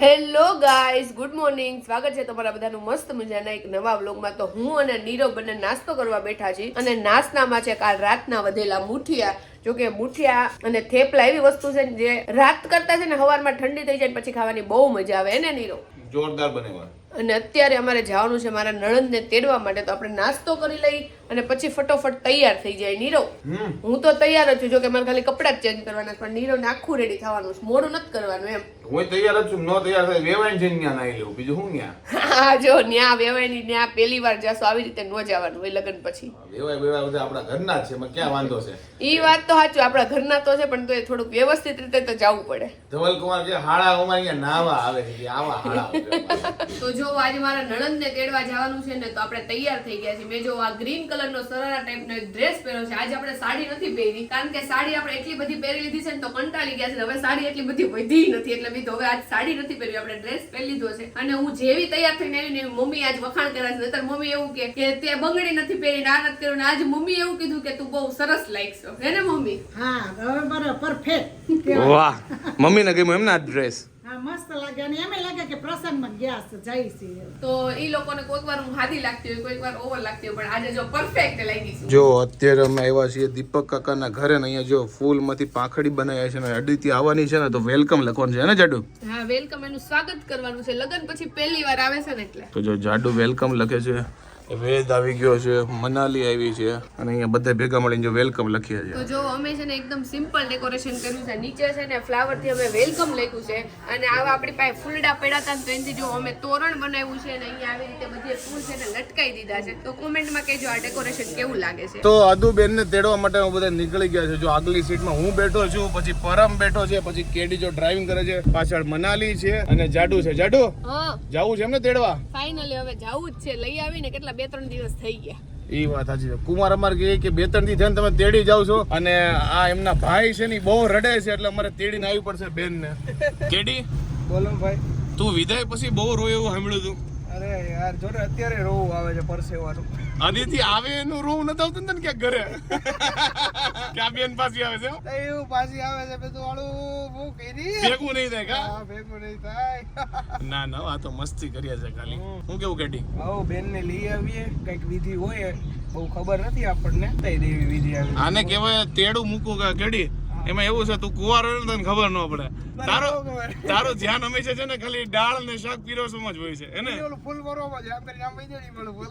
Hello guys good morning સ્વાગત છે તમારા બધાનું મસ્ત મજાના એક નવા વ્લોગમાં. તો હું અને નીરવ બંને નાસ્તો કરવા બેઠા છીએ. અને નાસ્તામાં છે કાલ રાતના વધેલા મુઠિયા જો કે મુઠિયા અને થેપલા એવી વસ્તુ છે ને જે રાત કરતા છે ને સવારમાં ઠંડી થઈ જાય પછી ખાવાની બહુ મજા આવે એને નીરો. જોરદાર બને અને અત્યારે અમારે જવાનું છે મારા નણંદને તેડવા માટે તો આપણે નાસ્તો કરી લઈ અને પછી ફટોફટ તૈયાર થઈ જાય નીરવ હું તો તૈયાર જ છું જો કે મારે ખાલી કપડાં જ ચેન્જ કરવાના પણ નીરવ ને આખું રેડી થવાનું છે. મોડું નથી કરવાનું એમ. હું તૈયાર જ છું નો તૈયાર થાય વેવાઈને જઈને ત્યાં નાઈ લેવું. બીજું શું ત્યાં હા જો ન્યા વેવાયની ન્યા પહેલી વાર જાશો આવી રીતે નો જવાનું હોય લગ્ન પછી. વેવાય વેવાય બધા આપણા ઘરના છે એમાં ક્યાં વાંધો છે? ઈ વાત તો સાચું આપણા ઘરના તો છે પણ તો એ થોડુંક વ્યવસ્થિત રીતે તો જવું પડે. ધવલ કુમાર કે હાડા અમારે અહીંયા નાવા આવે છે આવા હાડા તો જો આજે મારા નણંદને તેડવા જવાનું છે ને તો આપણે તૈયાર થઈ ગયા છીએ. મેં જો આ ગ્રીન કલરનો સરારા ટાઈપનો એક ડ્રેસ પહેર્યો છે. આજે આપણે સાડી નથી પહેરી કારણ કે સાડી આપણે એટલી બધી પહેરી લીધી છે ને તો કંટાળી ગયા છે. હવે સાડી એટલી બધી વધી નથી એટલે મેં તો હવે આજ સાડી નથી પહેરી આપણે ડ્રેસ પહેરી લીધો છે. અને હું જેવી તૈયાર થઈને આવી ને એવી મમ્મી આજ વખાણ કર્યા છે. નતર મમ્મી એવું કે કે તે બંગડી નથી પહેરી ને કર્યો નથી કર્યું ને આજ મમ્મી એવું કીધું કે તું બહુ સરસ લાગશો હે ને મમ્મી? હા હવે બરાબર પરફેક્ટ વાહ. મમ્મીને ગમ્યું એમના ડ્રેસ હા મસ્ત લાગે. અને એમ લાગે કે પ્રસંગમાં ગયા છે જાય છે. તો ઈ લોકોને કોઈક વાર હું હાદી લાગતી હોય કોઈક વાર ઓવર લાગતી હોય પણ આજે જો પરફેક્ટ લાગી છું. જો અત્યારે અમે આવ્યા છીએ દીપક કાકાના ઘરે ને અહીંયા જો ફૂલમાંથી પાંખડી બનાવ્યા છે ને અડિતિ આવવાની છે ને તો વેલકમ લખવાનું છે ને જાડુ? હા વેલકમ એનું સ્વાગત કરવાનું છે. લગન પછી પહેલી વાર આવે છે ને એટલે. તો જો જાડુ વેલકમ લખે છે. વેદ આવી ગયો છે મનાલી આવી છે અને અહીંયા બધા ભેગા મળીને જો વેલકમ લખીએ તો જો અમે છે ને એકદમ સિમ્પલ ડેકોરેશન કર્યું છે નીચે છે ને ફ્લાવરથી અમે વેલકમ લખ્યું છે અને આવા આપણી પાસે ફૂલડા પડ્યા હતા તો એનાથી જો અમે તોરણ બનાવ્યું છે અને અહીંયા આવી રીતે બધી ફૂલ છે ને લટકાઈ દીધા છે તો કોમેન્ટમાં કહેજો આ ડેકોરેશન કેવું લાગે છે. તો અદુબેન ને તેડવા માટે હું બધા નીકળી ગયા છે. જો આગલી સીટમાં હું બેઠો છું પછી પરમ બેઠો છે પછી કેડી જો ડ્રાઇવિંગ કરે છે પાછળ મનાલી છે અને જાડુ છે. જાડુ જવું છે એમને તેડવા? ફાઇનલી હવે જવું જ છે. લઈ આવીને કેટલા બે ત્રણ દિવસ થઈ ગયા. એ વાત સાચી છે. કુમાર અમારે કહે કે બે ત્રણ દી થઈને તમે તેડી જાવ છો. અને આ એમના ભાઈ છે ને બહુ રડે છે એટલે અમારે તેડીને આવી પડશે બેન ને કેડી? બોલો ભાઈ. તું વિદાય પછી બહુ રોય એવું સાંભળ્યું તું. અરે યાર જોને અત્યારે રોવું આવે છે પરસેવાનું. આદિથી આવે એનું રોવું નથી આવતું ને ક્યાંક ઘરે? ક્યાં બેન પાછી આવે છે એવું પાછી આવે છે બધું વાળું બહુ કરી. ભેગું નહીં થાય કા? ભેગું નહીં થાય. ના ના આ તો મસ્તી કરીએ છે ખાલી. હું કેવું કેટી આવો બેન ને લઈ આવીએ કંઈક વિધિ હોય બહુ ખબર નથી આપણને. દેવી વિધિ આવી આને કહેવાય તેડું મૂકું કે કેડી? એમાં એવું છે તું કુવારો તને ખબર ન પડે. તારો તારો ધ્યાન હંમેશા છે ને ખાલી દાળ ને શાક પીરસવામાં જ હોય છે એને ફૂલ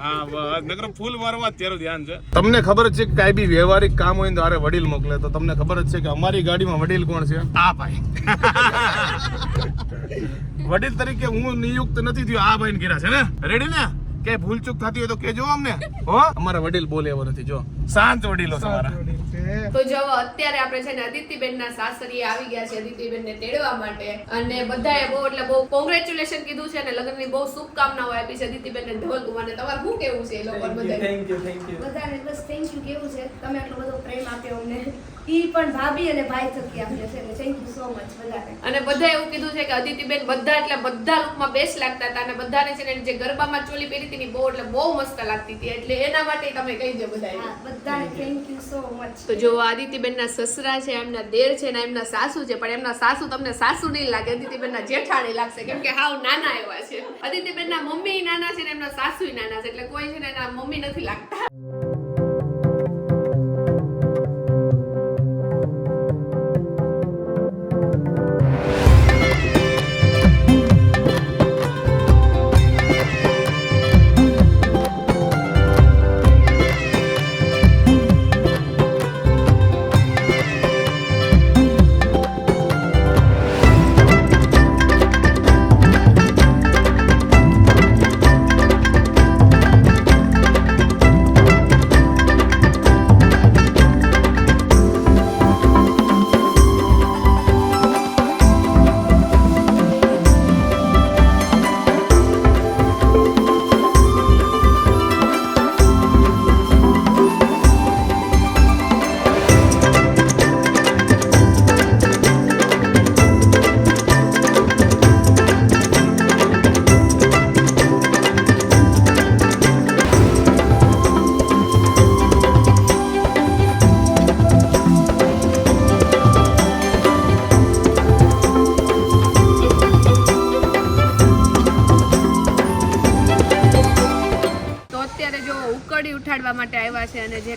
હા બસ. નકર ફૂલ મારવા તારું ધ્યાન છે. તમને ખબર છે કે કાંઈ બી વ્યવહારિક કામ હોય ને તો આરે વડીલ મોકલે. તો તમને ખબર જ છે કે અમારી ગાડીમાં વડીલ કોણ છે? આ ભાઈ. વડીલ તરીકે હું નિયુક્ત નથી થયો આ ભાઈ ઘેરા છે ને? રેડી ને? કે ભૂલચૂક થતી હોય તો કેજો અમને. હો? અમારા વડીલ બોલે એવો નથી જો. શાંત વડીલો તમારા. છે. તો જો અત્યારે આપણે છે ને અદિતિબેન ના સાસરી આવી ગયા છે અદિતિબેન ને તેડવા માટે. અને બધાએ બહુ એટલે બહુ કોંગ્રેચ્યુલેશન કીધું છે અને લગ્નની બહુ શુભકામનાઓ આપી છે અદિતિબેન ને ધવલ કુમાર ને તમારે શું કેવું છે એ લોકો બધા થેન્ક યુ થેન્ક યુ બધાને બસ થેન્ક યુ કેવું છે? તમે આટલો બધો પ્રેમ આપ્યો અમને. ઈ પણ ભાભી અને ભાઈ થકી આપ્યો છે એટલે થેન્ક યુ સો મચ બધાને. અને બધા એવું કીધું છે કે અદિતિબેન બધા એટલે બધા લુકમાં બેસ્ટ લાગતા હતા અને બધાને છે ને જે ગરબામાં ચોલી પહેરી હતી ને બહુ એટલે બહુ મસ્ત લાગતી હતી. એટલે એના માટે તમે કહી દો બધા હા બધાને થેન્ક યુ સો મચ તો જો આદિત્યબેનના સસરા છે, એમના દેર છે ને એમના સાસુ છે, પણ એમના સાસુ તમને સાસુ નહીં લાગે, આદિત્યબેનના જેઠાણી લાગશે, કેમ કે હાવ નાના એવા છે. આદિત્યબેનના મમ્મી નાના છે ને એમના સાસુ નાના છે, એટલે કોઈ છે ને એના મમ્મી નથી લાગતા.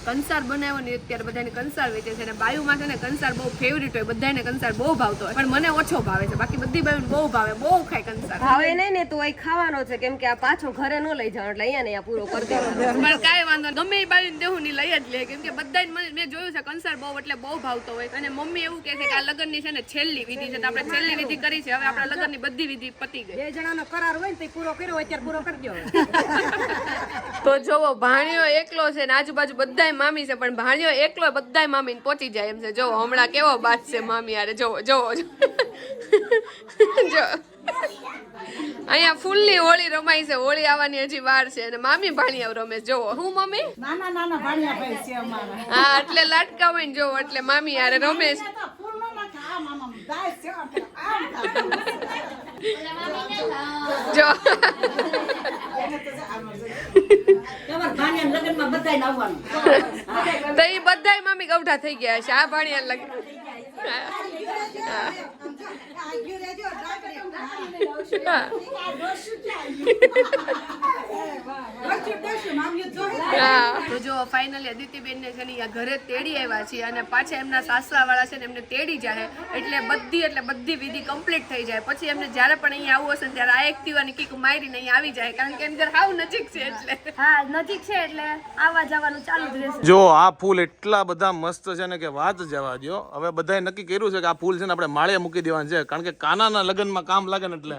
કંસાર બનાવ્યો ને અત્યારે બધાને કંસાર વેચે છે અને બાયુમાં છે ને કંસાર બહુ ફેવરિટ હોય, બધાને કંસાર બહુ ભાવતો હોય. પણ મને ઓછો ભાવે છે. બાકી બધી બાયુ બહુ ભાવે, બહુ ખાય કંસાર ભાવે નહીં ને તું અહીં ખાવાનો છે કેમ કે આ પાછો ઘરે ન લઈ જાવ એટલે અહીંયા ને અહીંયા પૂરો કરી દેવાનો પણ કાંઈ વાંધો. ગમે એ બાજુ દેવું ની લઈ જ લે. કેમ કે બધા મેં જોયું છે કંસાર બહુ એટલે બહુ ભાવતો હોય. અને મમ્મી એવું કહે છે કે આ લગ્નની છે ને છેલ્લી વિધિ છે. તો આપણે છેલ્લી વિધિ કરી છે. હવે આપણા લગ્નની બધી વિધિ પતી ગઈ. બે જણાનો કરાર હોય ને તે પૂરો કર્યો હોય ત્યારે પૂરો કરજો તો જોવો ભાણિયો એકલો છે ને આજુબાજુ બધાય મામી છે પણ ભાણિયો એકલો બધાય મામી ને પહોંચી જાય એમ છે. જોવો હમણાં કેવો બાત છે મામી યારે જોવો જોવો. જો. અહીંયા ફૂલની હોળી રમાય છે. હોળી આવવાની હજી વાર છે અને મામી ભાણિયા રમે જોવો. હું મમ્મી? નાના નાના ભાણિયા ભાઈ છે અમારા. હા એટલે લાટકા હોય ને જોવો એટલે મામી યારે રમે છે. જો. તો એ બધાય મામી ગૌઠા થઈ ગયા છે. આ ભાણિયા લગ હા. તો જો ફાઇનલી અદિતિબેન ને છે ને ઘરે તેડી આવ્યા છીએ અને પાછા એમના સાસરા વાળા છે ને એમને તેડી જાય એટલે બધી એટલે બધી વિધિ કમ્પ્લીટ થઈ જાય. પછી એમને જ્યારે પણ અહીંયા આવવું હશે ને ત્યારે આ એક્ટિવાની કિક મારીને અહીંયા આવી જાય. કારણ કે એમ ઘર હાવ નજીક છે એટલે. હા નજીક છે એટલે આવવા જવાનું ચાલુ જ રહેશે. જો આ ફૂલ એટલા બધા મસ્ત છે ને કે વાત જવા દો હવે બધાએ નક્કી કર્યું છે કે આ ફૂલ છે ને આપણે માળે મૂકી દેવાનું છે. કારણ કે કાનાના લગ્નમાં કામ લાગે ને એટલે.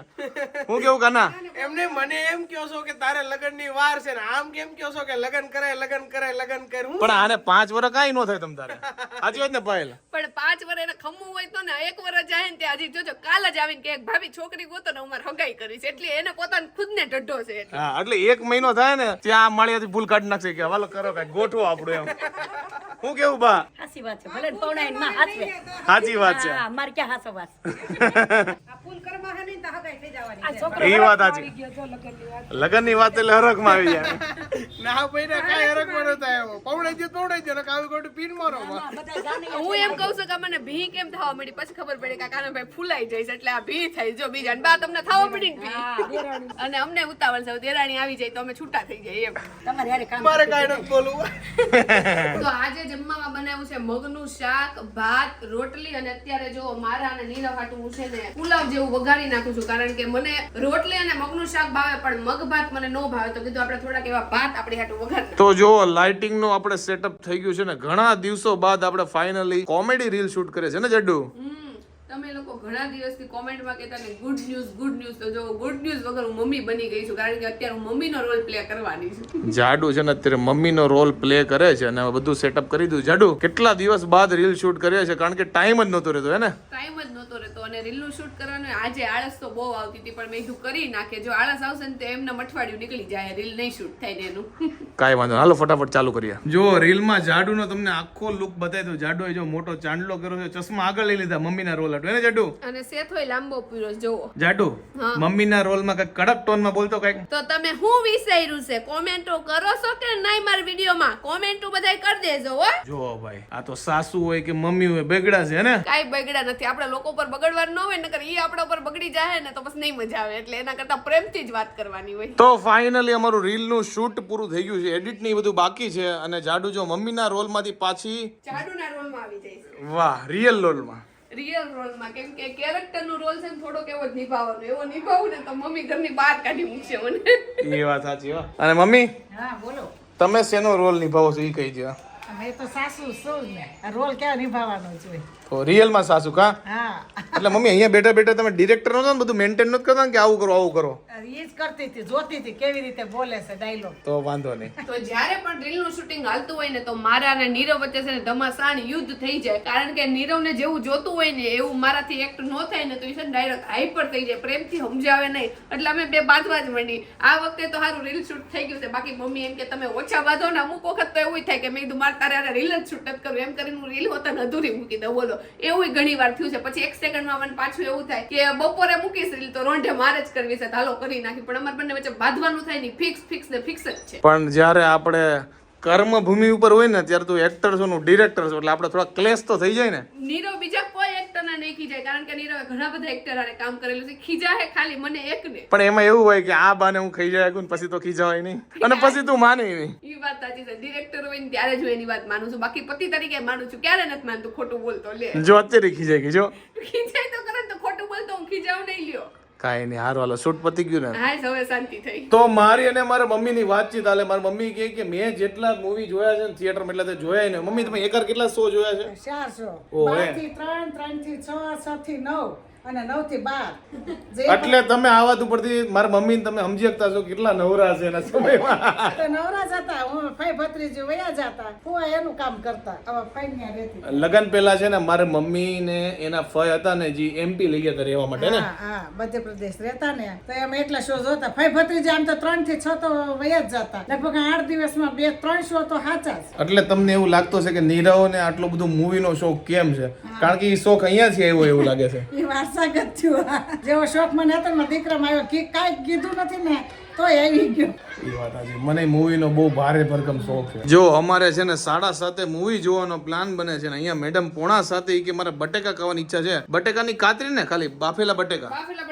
હું કેવું કાના? એમને મને એમ કહો છો કે તારે લગ્નની વાર છે ને આમ કેમ કહો છો કે લગ્ન કરે લગ્ન કરે લગ્ન કરે પણ આને પાંચ વર્ષ કાઈ ન થાય તમ તારે. સાચી વાત ને પાયલ પણ પાંચ વર્ષ એને ખમવું હોય તો ને એક વર્ષ જાય ને તે હજી જોજો કાલ જ આવીને કે એક ભાભી છોકરી ગોતો ને અમારે હગાઈ કરી છે. એટલે એને પોતાને ખુદને ઢઢો છે એટલે. હા એટલે એક મહિનો થાય ને ત્યાં માળિયાથી ફૂલ કાઢી નાખશે કે હવાલો કરો કાઈ ગોઠવો આપણું એમ. હું કેવું બા? સાચી વાત છે ભલે પૌણાઈ માં હાચવે સાચી વાત છે. હા મારે ક્યાં હાસો વાત? એ વાત સાચી લગનની વાત એટલે હરખમાં આવી જાય. ના ભાઈ ને કાંઈ હરખમાં નતા આવ્યો પવડાઈ દે પવડાઈ દે કાવી ગોટું પીન મારો હું એમ કહું છું કે મને ભી કેમ થવા મળી પછી ખબર પડી કે આ કાનાભાઈ ફૂલાઈ જાય છે એટલે આ ભી થાય. જો બીજા ને બા તમને થવા મળી ભી. અને અમને ઉતાવળ છે દેરાણી આવી જાય તો અમે છૂટા થઈ જાય એમ. તમારે હારે કામ મારે કાંઈ નથી બોલવું. તો આજે જમવામાં બનાવ્યું છે મગનું શાક ભાત રોટલી અને અત્યારે જો મારા અને નીરવ હાટું હું છે ને પુલાવ જેવું વઘારી નાખું છું. કારણ કે મને રોટલી અને મગનું શાક ભાવે પણ મગ ભાત મને નો ભાવે. તો કીધું આપણે થોડાક એવા ભાત આપણી હાટું વઘારી તો જો લાઇટિંગનું આપણે સેટઅપ થઈ ગયું છે ને ઘણા દિવસો બાદ આપણે ફાઇનલી કોમેડી રીલ શૂટ કરે છે ને જડ્ડુ તમે લોકો ઘણા દિવસથી કોમેન્ટમાં કહેતા ને ગુડ ન્યૂઝ ગુડ ન્યૂઝ તો જો ગુડ ન્યૂઝ વગર હું મમ્મી બની ગઈ છું કારણ કે અત્યારે હું મમ્મીનો રોલ પ્લે કરવાની છું. જાડુ છે ને અત્યારે મમ્મીનો રોલ પ્લે કરે છે અને બધું સેટઅપ કરી દીધું. જાડુ કેટલા દિવસ બાદ રીલ શૂટ કર્યો છે? કારણ કે ટાઈમ જ નહોતો રહેતો હે ને? ટાઈમ જ નહોતો રહેતો અને રીલનું શૂટ કરવાનું આજે આળસ તો બહુ આવતી હતી પણ મેં કીધું કરી નાખે. જો આળસ આવશે ને તો એમને મઠવાડિયું નીકળી જાય રીલ નહીં શૂટ થાય ને એનું. કાંઈ વાંધો. હાલો ફટાફટ ચાલુ કરીએ. જો રીલમાં જાડુનો તમને આખો લુક બતાવી દઉં. જાડુએ જો મોટો ચાંદલો કર્યો છે ચશ્મા આગળ લઈ લીધા મમ્મીના રોલ હતું હે ને જાડુ? અને સેથોય લાંબો પીરો જોવો. જાડુ મમ્મીના રોલમાં કંઈક કડક ટોનમાં બોલતો કંઈક? તો તમે હું વિચાર્યું છે? કોમેન્ટો કરો છો કે નહીં મારા વિડીયોમાં? કોમેન્ટો બધાય કરી દેજો હો. જો ભાઈ આ તો સાસુ હોય કે મમ્મી હોય બગડા છે ને? કાંઈ બગડા નથી. આપણે લોકો પર બગડવાનું ન હોય નકર ઈ આપણા પર બગડી જાય ને તો બસ નહીં મજા આવે. એટલે એના કરતા પ્રેમથી જ વાત કરવાની હોય. તો ફાઇનલી અમારું રીલનું શૂટ પૂરું થઈ ગયું છે એડિટની બધું બાકી છે અને જાડુ જો મમ્મીના રોલમાંથી પાછી જાડુના રોલમાં આવી જાય વાહ રિયલ રોલમાં. રિયલ રોલમાં કેમ કે કેરેક્ટરનું રોલ છે ને થોડોક એવો જ નિભાવવાનો. એવો નિભાવું ને તો મમ્મી ઘરની બહાર કાઢી મૂકશે મને. એ વાત સાચી હો. અને મમ્મી? હા બોલો. તમે શેનો રોલ નિભાવો છો એ કહી દો અમે તો સાસુ સૌ જ ને. આ રોલ ક્યાં નિભાવવાનો જોઈએ? તો રિયલમાં સાસુ કા? હા. એટલે મમ્મી અહીંયા બેઠા બેઠા તમે ડિરેક્ટર નો ને બધું મેન્ટેન નથી કરતા કે આવું કરો આવું કરો? એ જ કરતી હતી જોતી હતી કેવી રીતે બોલે છે ડાયલોગ તો વાંધો નહીં. તો જ્યારે પણ રીલનું શૂટિંગ હાલતું હોય ને તો મારા અને નીરવ વચ્ચે છે ને ધમાસાણ યુદ્ધ થઈ જાય. કારણ કે નીરવને જેવું જોતું હોય ને એવું મારાથી એક્ટ ન થાય ને તો એ છે ને ડાયરેક્ટ હાઈપર થઈ જાય. પ્રેમથી સમજાવે નહીં. એટલે અમે બે બાંધવા જ મંડી. આ વખતે તો સારું રીલ શૂટ થઈ ગયું છે. બાકી મમ્મી એમ કે તમે ઓછા બાંધો ને અમુક વખત તો એવું થાય કે મેં કીધું મારે તારે રીલ જ શૂટ જ કરું એમ કરીને હું રીલ હોતા ને અધૂરી મૂકી દઉં. બોલો. એવું ઘણી વાર થયું છે. પછી એક સેકન્ડમાં મને પાછું એવું થાય કે બપોરે મૂકીશ રીલ તો રોંઢે મારે જ કરવી છે. હાલો કરી નાખી. પણ અમારે બંને વચ્ચે બાંધવાનું થાય નહીં. ફિક્સ ફિક્સ ને ફિક્સ જ છે. પણ જ્યારે આપણે કર્મ ભૂમિ ઉપર હોય ને ત્યારે તું એક્ટર છો ડિરેક્ટર છો એટલે આપણે થોડા ક્લેશ તો થઈ જાય ને? નીરવ બીજા ના નહીં ખીજાય કારણ કે નીરવે ઘણા બધા એક્ટર આને કામ કરેલું છે. ખીજાય ખાલી મને એકને. પણ એમાં એવું હોય કે આ બાને હું ખાઈ જાય પછી તો ખીજાવાય નહીં. અને પછી તું માને નહીં. ઈ વાત સાચી છે. ડિરેક્ટર હોય ને ત્યારે જ હું એની વાત માનું છું. બાકી પતિ તરીકે માનું છું. ક્યારે નથી માનતું ખોટું બોલતો લે. જો અત્યારે ખીજાય જો. ખીજાય તો કરે તો ખોટું બોલતો હું ખીજાવ નહીં લ્યો. કાંઈ નહીં હારું હાલો શૂટ પતી ગયું ને. હા હવે શાંતિ થઈ. તો મારી અને મારા મમ્મીની વાતચીત હાલે. મારી મમ્મી કહે કે મેં જેટલા મૂવી જોયા છે ને થિયેટરમાં એટલા તો જોયા ને મમ્મી તમે એકર કેટલા શો જોયા છે? ચારસો. ઓહો, બાર હે. થી ત્રણ ત્રણથી છ છ થી નવ. અને નવથી બાર. એટલે તમે આ વાત ઉપરથી મારા મમ્મી તમે સમજી શકતા છો કેટલા નવરા છે એના સમયમાં. નવરા જતા હું ફાઈ ભત્રીજી વયા જતા ફુવા એનું કામ કરતા હવે ફાઈ ન્યા રહેતી. લગન પહેલા છે ને મારા મમ્મી ને એના ફય હતા ને જે એમપી લઈ ગયા રહેવા માટે ને. હા મધ્યપ્રદેશ રહેતા ને. તો એમ એટલા શો જોતા. ફાઈ ભત્રીજી આમ તો ત્રણથી છ તો વયા જ જતા. લગભગ આઠ દિવસમાં બે ત્રણ શો તો સાચા એટલે તમને એવું લાગતું છે કે નીરવ ને આટલો બધો મૂવીનો શોખ કેમ છે? કારણ કે એ શોખ અહીંયાથી આવ્યો એવું લાગે છે. એ વારસાગત થયું. જેવો શોખ મને હતો ને દીકરામાં આવ્યો. કે કાંઈ કીધું નથી ને તોય આવી ગયો. એ વાત સાચી. મને મૂવીનો બહુ ભારે ભરકમ શોખ છે. જો અમારે છે ને સાડા સાતે મૂવી જોવાનો પ્લાન બને છે ને અહીંયા મેડમ પોણા સાથે કે મારે બટેકા ખાવાની ઈચ્છા છે. બટેકાની કાતરી ને ખાલી બાફેલા બટેકા. બાફેલા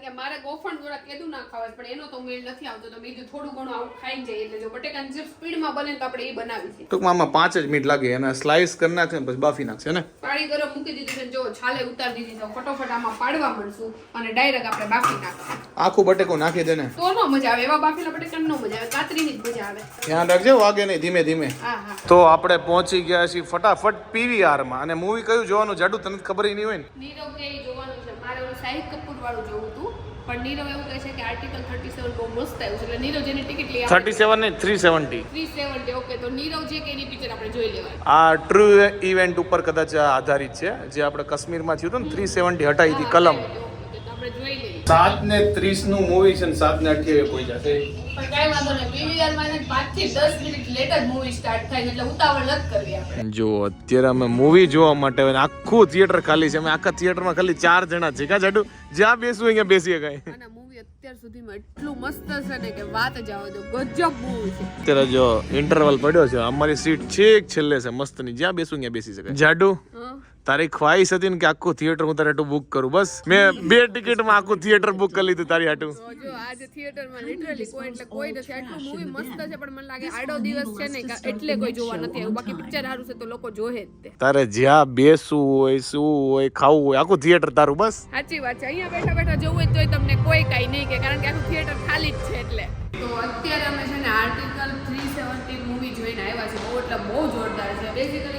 કારણ કે મારે ગોફણ જોડા કેદું ના ખાવા પણ એનો તો મેળ નથી આવતો. તો બીજું થોડું ઘણું આવું ખાઈ જાય એટલે જો બટેકાની જે સ્પીડમાં બને તો આપણે એ બનાવી છે. ટૂંકમાં આમાં પાંચ જ મિનિટ લાગે એને સ્લાઇસ કરી નાખે પછી બાફી નાખશે ને? પાણી ગરમ મૂકી દીધું છે જો છાલે ઉતારી દીધી તો ફટોફટ આમાં પાડવા મળશું અને ડાયરેક્ટ આપણે બાફી નાખશું. આખું બટેકો નાખી દે ને તો નો મજા આવે એવા બાફેલા બટેકા નો મજા આવે કાતરીની જ મજા આવે. ધ્યાન રાખજો વાગે નહીં ધીમે ધીમે. તો આપણે પહોંચી ગયા છીએ ફટાફટ પીવીઆરમાં અને મૂવી કયું જોવાનું જાડુ તને ખબર નહીં હોય ને? નીરવ કે જોવાનું છે મારે શાહિદ કપૂર વાળું જોવું હતું. પણ નીરવ એવું કહે છે કે આર્ટિકલ થર્ટી સેવન બહુ મસ્ત આવ્યું છે. એટલે નીરવ જેની ટિકિટ લઈ થર્ટી સેવન ને three seventy three seventy okay તો નીરવ જે કે એની પિક્ચર આપણે જોઈ લેવાની. આ ટ્રુ ઇવેન્ટ ઉપર કદાચ આધારિત છે. જે આપણે કાશ્મીરમાં થયું હતું ને થ્રી સેવન્ટી હટાવી હતી કલમ તો આપણે જોઈ લઈએ સાત ને ત્રીસનું મૂવી છે સાત ને અઠ્યાવીસ કોઈ જશે પણ કાંઈ વાંધો નહીં. પીવીઆરમાં એને પાંચથી દસ મિનિટ લેટ જ મૂવી સ્ટાર્ટ થાય છે એટલે ઉતાવળ નથી કરવી આપણે. જો અત્યારે અમે મૂવી જોવા માટે આખું થિયેટર ખાલી છે. અમે આખા થિયેટરમાં ખાલી ચાર જણા છે કા જાડુ? જ્યાં બેસવું અહીંયા બેસી શકાય અત્યાર સુધીમાં એટલું મસ્ત છે ને કે વાત જ દો ગજબ મૂવી છે. અત્યારે જો ઇન્ટરવલ પડ્યો છે. અમારી સીટ છેક છેલ્લે છે મસ્તની. જ્યાં બેસું ત્યાં બેસી શકાય. જાડુ? હા. તારી ખ્વાહિશ હતી ને કે આખું થિયેટર હું તારે બુક કરું. બસ મેં બે ટિકિટમાં આખું થિયેટર બુક કરી લીધું તારી હાટું. આજે થિયેટરમાં લિટરલી કોઈ એટલે કોઈ નથી. આટલું મૂવી મસ્ત છે પણ મને લાગે આડો દિવસ છે ને એટલે કોઈ જોવા નથી આવ્યું. બાકી પિક્ચર સારું છે તો લોકો જોહે જ તે. તારે જ્યાં બેસવું હોય શું હોય ખાવું હોય આખું થિયેટર તારું બસ. સાચી વાત છે. અહીંયા બેઠા બેઠા જોવું હોય તોય તમને કોઈ કઈ નહીં કે કારણ કે આખું થિયેટર ખાલી જ છે એટલે. તો અત્યારે અમે છે ને આર્ટિકલ થ્રી સેવન્ટી મૂવી જોઈને આવ્યા છે બહુ એટલે બહુ જોરદાર છે. બેઝિકલી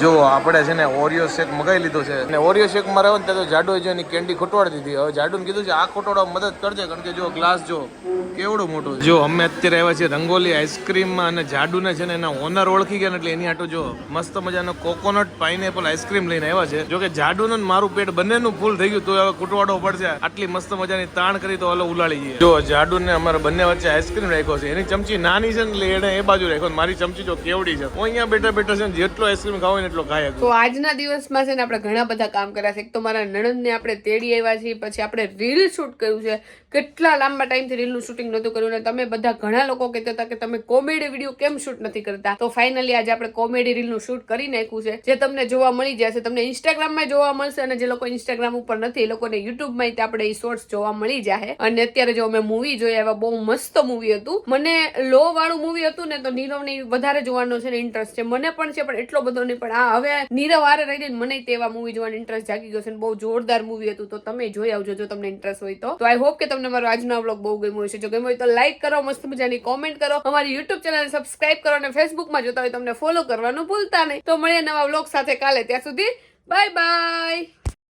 જો આપણે છે ને ઓરિયો શેક મગાવી લીધો છે. અને ઓરિયો શેકમાં રહ્યો ને ત્યાં તો જાડો જો એની કેન્ડી ખોટવાડી દીધી. હવે જાડુને કીધું છે, આ ખોટવાડવા મદદ કરજે. કારણ કે જો ગ્લાસ જો કેવડો મોટો જો, અમે અત્યારે આવ્યા છીએ રંગોલી આઈસ્ક્રીમમાં અને જાડુને છે ને એના ઓનર ઓળખી ગયા એટલે એની આટો જો મસ્ત મજાનો કોકોનટ પાઇનેપલ આઈસ્ક્રીમ લઈને આવ્યા છે. જો કે જાડુનું મારું પેટ બંનેનું ફૂલ થઈ ગયું, તો હવે કુટવાડો પડશે. આટલી મસ્ત મજાની તાણ કરી તો હલો ઉલાળી જઈએ. જો જાડુ ને અમારે બંને વચ્ચે આઈસ્ક્રીમ રાખ્યો છે. એની ચમચી નાની છે ને એને એ બાજુ રાખ્યો મારી ચમચી જો કેવડી છે. હું અહીંયા બેઠા બેઠા છે જેટલો આઈસ્ક્રીમ ખાવ એટલો ખાય તો આજના દિવસમાં છે ને આપણે ઘણા બધા કામ કર્યા છે. એક તો મારા નણંદને આપણે તેડી આવ્યા છીએ, પછી આપણે રીલ શૂટ કર્યું છે. કેટલા લાંબા ટાઈમથી રીલનું શૂટિંગ નહોતું કર્યું અને તમે બધા ઘણા લોકો કહેતા હતા કે તમે કોમેડી વીડિયો કેમ શૂટ નથી કરતા? તો ફાઇનલી આજે આપણે કોમેડી રીલનું શૂટ કરી નાખ્યું છે. જે તમને જોવા મળી જશે, તમને ઇન્સ્ટાગ્રામમાં જોવા મળશે અને જે લોકો ઇન્સ્ટાગ્રામ ઉપર નથી, એ લોકોને યુટ્યુબમાં આપણે એ શોર્ટ્સ જોવા મળી જાય અને અત્યારે જો અમે મૂવી જોયા એવા બહુ મસ્ત મૂવી હતું. મને લો વાળું મૂવી હતું ને તો નીરવને વધારે જોવાનો છે ને ઇન્ટરેસ્ટ છે. મને પણ છે, પણ એટલો બધો નહીં. પણ આ હવે નીરવ હારે રહીને મને તેવા મૂવી જોવાનો ઇન્ટરેસ્ટ જાગી ગયો છે બહુ જોરદાર મૂવી હતું. તો તમે જોઈ આવજો જો તમને ઇન્ટરેસ્ટ હોય તો. આઈ હોપ કે તમને મારો આજનો વ્લોગ બહુ ગમ્યો હશે. જો ગમ્યો હોય તો લાઈક કરો, મસ્ત મજાની કોમેન્ટ કરો. અમારી યુટ્યુબ ચેનલ સબસ્ક્રાઈબ કરો અને ફેસબુકમાં જોતા હોય તમને ફોલો કરવાનું ભૂલતા નહીં. તો મળીએ નવા વ્લોગ સાથે કાલે. ત્યાં સુધી બાય બાય